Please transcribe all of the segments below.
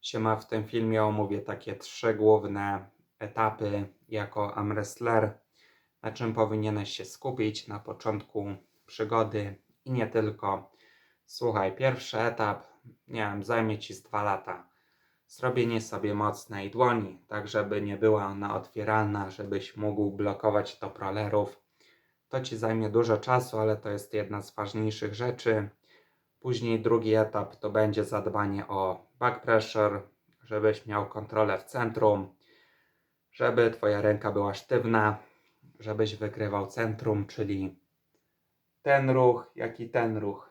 Siema, w tym filmie omówię takie trzy główne etapy jako armwrestler, na czym powinieneś się skupić na początku przygody i nie tylko. Słuchaj, pierwszy etap, nie wiem, zajmie ci z dwa lata. Zrobienie sobie mocnej dłoni, tak żeby nie była ona otwieralna, żebyś mógł blokować top rollerów. To ci zajmie dużo czasu, ale to jest jedna z ważniejszych rzeczy. Później drugi etap to będzie zadbanie o back pressure, żebyś miał kontrolę w centrum, żeby twoja ręka była sztywna, żebyś wykrywał centrum, czyli ten ruch, jak i ten ruch.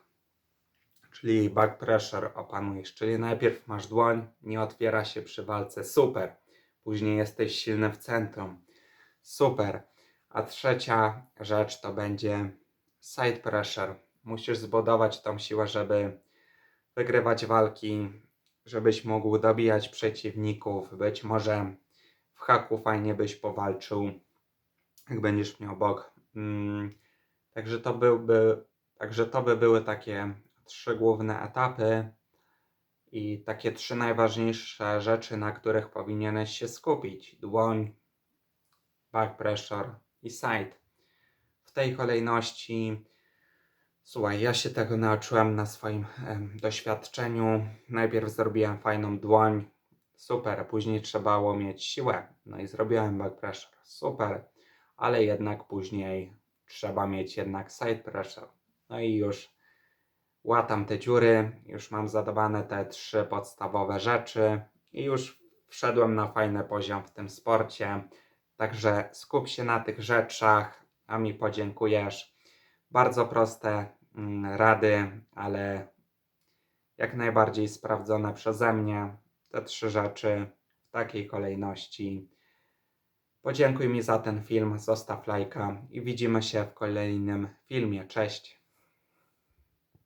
Czyli back pressure opanujesz, czyli najpierw masz dłoń, nie otwiera się przy walce, super. Później jesteś silny w centrum, super. A trzecia rzecz to będzie side pressure. Musisz zbudować tą siłę, żeby wygrywać walki, żebyś mógł dobijać przeciwników. Być może w haku fajnie byś powalczył, jak będziesz miał bok. Mm, Także to byłby, także to by były takie trzy główne etapy i takie trzy najważniejsze rzeczy, na których powinieneś się skupić. Dłoń, back pressure i side. W tej kolejności Słuchaj, ja się tego nauczyłem na swoim doświadczeniu. Najpierw zrobiłem fajną dłoń, super, później trzeba było mieć siłę, no i zrobiłem back pressure, super, ale jednak później trzeba mieć jednak side pressure. No i już łatam te dziury, już mam zadawane te trzy podstawowe rzeczy i już wszedłem na fajny poziom w tym sporcie. Także skup się na tych rzeczach, a mi podziękujesz. Bardzo proste rady, ale jak najbardziej sprawdzone przeze mnie. Te trzy rzeczy w takiej kolejności. Podziękuj mi za ten film, zostaw lajka i widzimy się w kolejnym filmie. Cześć!